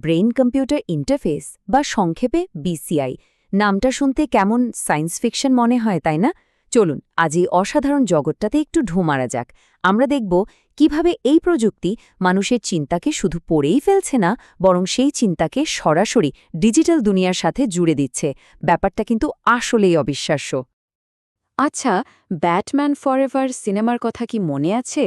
Brain computer interface বা সংক্ষেপে BCI. নামটা শুনতে কেমন সায়েন্স ফিকশন মনে হয়, তাই না? চলুন, আজ এই অসাধারণ জগৎটাতে একটু ঢো মারা যাক। আমরা দেখব কীভাবে এই প্রযুক্তি মানুষের চিন্তাকে শুধু পড়েই ফেলছে না, বরং সেই চিন্তাকে সরাসরি ডিজিটাল দুনিয়ার সাথে জুড়ে দিচ্ছে। ব্যাপারটা কিন্তু আসলেই অবিশ্বাস্য। আচ্ছা ব্যাটম্যান ফরএভার সিনেমার কথা কি মনে আছে?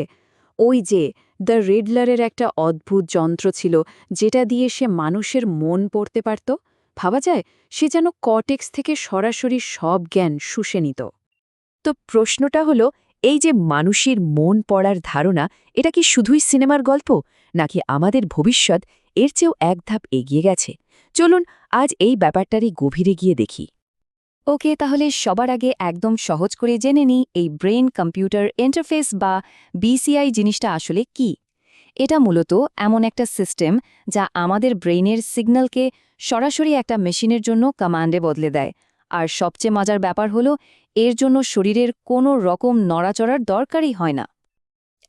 ওই যে, দ্য রেডলারের একটা অদ্ভুত যন্ত্র ছিল, যেটা দিয়ে সে মানুষের মন পড়তে পারত। ভাবা যায়, সে যেন কটেক্স থেকে সরাসরি সব জ্ঞান শুষে নিত। তো প্রশ্নটা হলো, এই যে মানুষের মন পড়ার ধারণা, এটা কি শুধুই সিনেমার গল্প, নাকি আমাদের ভবিষ্যৎ এর চেয়েও এক ধাপ এগিয়ে গেছে? চলুন আজ এই ব্যাপারটারই গভীরে গিয়ে দেখি। ওকে তাহলে সবার আগে একদম সহজ করে জেনে নিই, এই ব্রেন কম্পিউটার ইন্টারফেস বা বিসিআই জিনিসটা আসলে কি? এটা মূলত এমন একটা সিস্টেম যা আমাদের ব্রেইনের সিগন্যালকে সরাসরি একটা মেশিনের জন্য কমান্ডে বদলে দেয়। আর সবচেয়ে মজার ব্যাপার হলো, এর জন্য শরীরের কোনো রকম নড়াচড়ার দরকারই হয় না।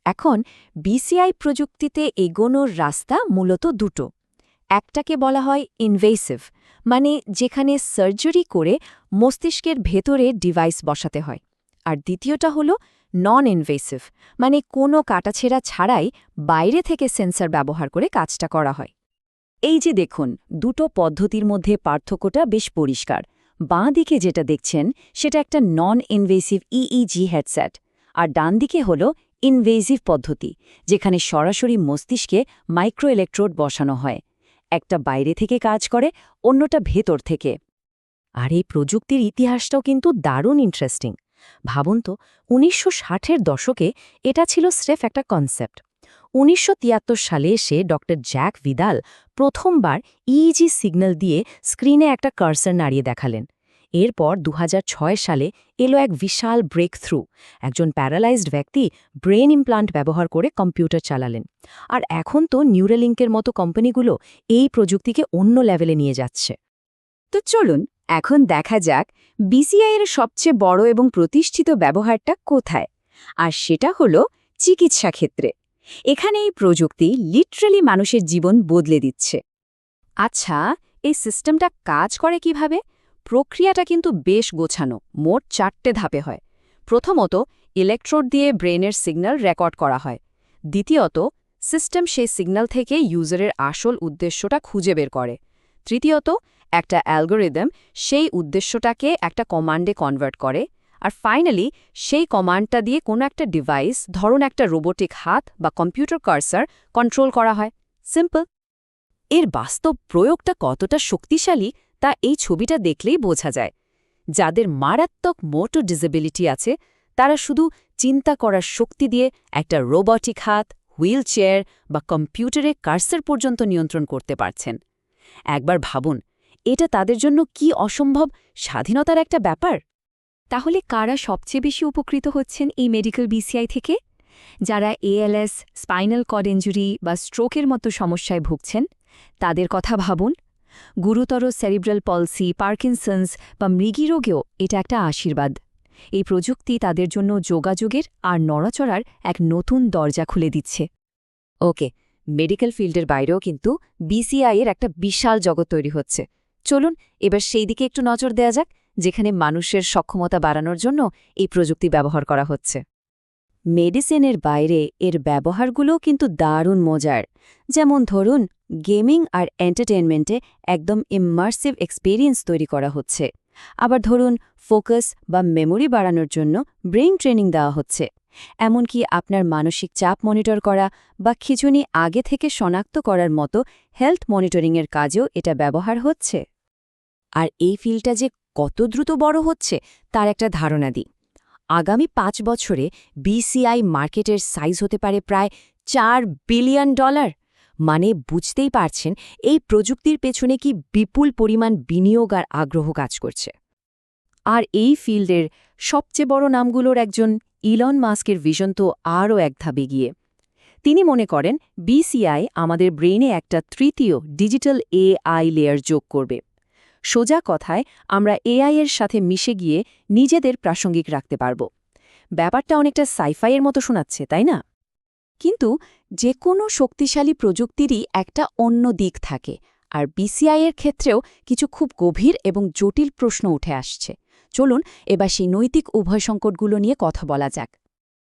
এখন, বিসিআই প্রযুক্তিতে এগোনোর রাস্তা মূলত দুটো। একটাকে বলা হয় ইনভেসিভ মানে যেখানে সার্জারি করে মস্তিষ্কের ভেতরে ডিভাইস বসাতে হয়। আর দ্বিতীয়টা হলো নন ইনভেসিভ মানে কোনো কাটাছেড়া ছাড়াই বাইরে থেকে সেন্সর ব্যবহার করে কাজটা করা হয়। এই যে দেখুন, দুটো পদ্ধতির মধ্যে পার্থক্যটা বেশ পরিষ্কার। বাঁ দিকে যেটা দেখছেন, সেটা একটা নন ইনভেসিভ ইইজি হেডসেট আর ডান দিকে হল ইনভেসিভ পদ্ধতি, যেখানে সরাসরি মস্তিষ্কে মাইক্রো ইলেকট্রোড বসানো হয়। একটা বাইরে থেকে কাজ করে, অন্যটা ভেতর থেকে। আর এই প্রযুক্তির ইতিহাসটাও কিন্তু দারুণ ইন্টারেস্টিং ভাবুন তো, উনিশশো ষাটের দশকে এটা ছিল স্রেফ একটা কনসেপ্ট উনিশশো তিয়াত্তর সালে এসে ডক্টর জ্যাক ভিদাল প্রথমবার ইইজি সিগন্যাল দিয়ে স্ক্রিনে একটা কার্সার নাড়িয়ে দেখালেন। এরপর দু হাজার ছয় সালে এলো এক বিশাল ব্রেক থ্রু একজন প্যারালাইজড ব্যক্তি ব্রেন ইমপ্লান্ট ব্যবহার করে কম্পিউটার চালালেন। আর এখন তো নিউরালিঙ্কের মতো কোম্পানিগুলো এই প্রযুক্তিকে অন্য লেভেলে নিয়ে যাচ্ছে। তো চলুন, এখন দেখা যাক বিসিআই এর সবচেয়ে বড় এবং প্রতিষ্ঠিত ব্যবহারটা কোথায়। আর সেটা হলো চিকিৎসা ক্ষেত্রে। এখানে এই প্রযুক্তি লিটারালি মানুষের জীবন বদলে দিচ্ছে। আচ্ছা এই সিস্টেমটা কাজ করে কীভাবে? প্রক্রিয়াটা কিন্তু বেশ গোছানো, মোট চারটে ধাপে হয়। প্রথমত ইলেকট্রোড দিয়ে ব্রেনের সিগন্যাল রেকর্ড করা হয়। দ্বিতীয়ত সিস্টেম সেই সিগন্যাল থেকে ইউজারের আসল উদ্দেশ্যটা খুঁজে বের করে। তৃতীয়ত, একটা অ্যালগোরিদম সেই উদ্দেশ্যটাকে একটা কমান্ডে কনভার্ট করে। আর ফাইনালি সেই কমান্ডটা দিয়ে কোনো একটা ডিভাইস ধরুন একটা রোবোটিক হাত বা কম্পিউটার কার্সার কন্ট্রোল করা হয়। সিম্পল এর বাস্তব প্রয়োগটা কতটা শক্তিশালী তা এই ছবিটা দেখলেই বোঝা যায়। যাদের মারাত্মক মোটো ডিসেবিলিটি আছে, তারা শুধু চিন্তা করার শক্তি দিয়ে একটা রোবটিক হাত হুইল চেয়ার বা কম্পিউটারে কার্সার পর্যন্ত নিয়ন্ত্রণ করতে পারছেন। একবার ভাবুন, এটা তাদের জন্য কি অসম্ভব স্বাধীনতার একটা ব্যাপার? তাহলে কারা সবচেয়ে বেশি উপকৃত হচ্ছেন এই মেডিকেল বিসিআই থেকে? যারা এএলএস, স্পাইনাল কড ইঞ্জুরি বা স্ট্রোকের মতো সমস্যায় ভুগছেন, তাদের কথা ভাবুন। গুরুতর সেরিব্রাল পলসি, পার্কিনসন্স বা মৃগী রোগেও এটা একটা আশীর্বাদ। এই প্রযুক্তি তাদের জন্য যোগাযোগের আর নড়াচড়ার এক নতুন দরজা খুলে দিচ্ছে। ওকে, মেডিকেল ফিল্ডের বাইরেও কিন্তু বিসিআইয়ের একটা বিশাল জগৎ তৈরি হচ্ছে। চলুন, এবার সেই দিকে একটু নজর দেয়া যাক, যেখানে মানুষের সক্ষমতা বাড়ানোর জন্য এই প্রযুক্তি ব্যবহার করা হচ্ছে। মেডিসিনের বাইরে এর ব্যবহারগুলোও কিন্তু দারুণ মজার। যেমন ধরুন, গেমিং আর এন্টারটেনমেন্টে একদম ইমার্সিভ এক্সপিরিয়েন্স তৈরি করা হচ্ছে। আবার ধরুন, ফোকাস বা মেমোরি বাড়ানোর জন্য ব্রেইন ট্রেনিং দেওয়া হচ্ছে। এমনকি আপনার মানসিক চাপ মনিটর করা বা খিচুনি আগে থেকে শনাক্ত করার মতো হেলথ মনিটরিংয়ের কাজেও এটা ব্যবহার হচ্ছে। আর এই ফিল্ডটা যে কত দ্রুত বড় হচ্ছে, তার একটা ধারণা দিই। আগামী পাঁচ বছরে বিসিআই মার্কেটের সাইজ হতে পারে প্রায় চার বিলিয়ন ডলার। মানে বুঝতেই পারছেন, এই প্রযুক্তির পেছনে কি বিপুল পরিমাণ বিনিয়োগ আর আগ্রহ কাজ করছে। আর এই ফিল্ডের সবচেয়ে বড় নামগুলোর একজন ইলন মাস্কের ভিশন তো আরও এক ধাপে গিয়ে তিনি মনে করেন, বিসিআই আমাদের ব্রেইনে একটা তৃতীয় ডিজিটাল এআই লেয়ার যোগ করবে। সোজা কথায় আমরা এআই এর সাথে মিশে গিয়ে নিজেদের প্রাসঙ্গিক রাখতে পারব। ব্যাপারটা অনেকটা সাইফাইয়ের মতো শোনাচ্ছে, তাই না? কিন্তু যে কোনো শক্তিশালী প্রযুক্তিরই একটা অন্য দিক থাকে, আর বিসিআই এর ক্ষেত্রেও কিছু খুব গভীর এবং জটিল প্রশ্ন উঠে আসছে। চলুন এবার সেই নৈতিক উভয় সংকটগুলো নিয়ে কথা বলা যাক।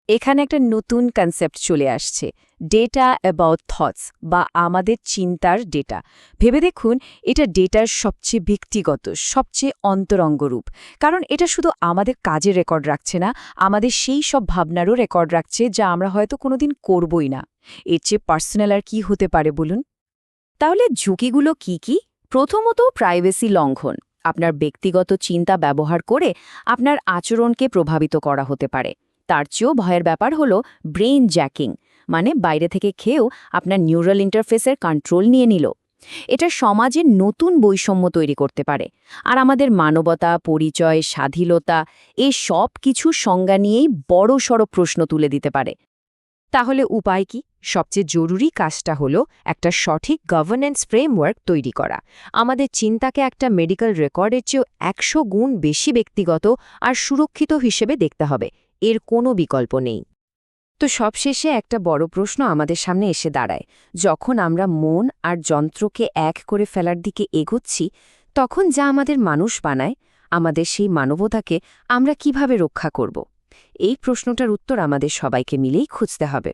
এখানে একটা নতুন কনসেপ্ট চলে আসছে ডেটা অ্যাবাউট থটস বা আমাদের চিন্তার ডেটা ভেবে দেখুন, এটা ডেটার সবচেয়ে ব্যক্তিগত, সবচেয়ে অন্তরঙ্গ রূপ। কারণ এটা শুধু আমাদের কাজের রেকর্ড রাখছে না, আমাদের সেই সব ভাবনারও রেকর্ড রাখছে যা আমরা হয়তো কোনোদিন করবই না। এর চেয়ে পার্সোনাল আর কি হতে পারে বলুন? তাহলে ঝুঁকিগুলো কি কি? প্রথমত প্রাইভেসি লঙ্ঘন। আপনার ব্যক্তিগত চিন্তা ব্যবহার করে আপনার আচরণকে প্রভাবিত করা হতে পারে। তার চেয়েও ভয়ের ব্যাপার হলো ব্রেইন জ্যাকিং মানে বাইরে থেকে খেয়েও আপনার নিউরাল ইন্টারফেসের কন্ট্রোল নিয়ে নিল। এটা সমাজে নতুন বৈষম্য তৈরি করতে পারে। আর আমাদের মানবতা, পরিচয়, স্বাধীনতা, এ সব কিছু সংজ্ঞা নিয়েই বড় সড় প্রশ্ন তুলে দিতে পারে। তাহলে উপায় কি? সবচেয়ে জরুরি কাজটা হলো একটা সঠিক গভর্নেন্স ফ্রেমওয়ার্ক তৈরি করা। আমাদের চিন্তাকে একটা মেডিকেল রেকর্ডের চেয়েও একশো গুণ বেশি ব্যক্তিগত আর সুরক্ষিত হিসেবে দেখতে হবে। এর কোনো বিকল্প নেই। তো সবশেষে একটা বড় প্রশ্ন আমাদের সামনে এসে দাঁড়ায়। যখন আমরা মন আর যন্ত্রকে এক করে ফেলার দিকে এগোচ্ছি, তখন যা আমাদের মানুষ বানায়, আমাদের সেই মানবতাকে আমরা কীভাবে রক্ষা করব? এই প্রশ্নটার উত্তর আমাদের সবাইকে মিলেই খুঁজতে হবে।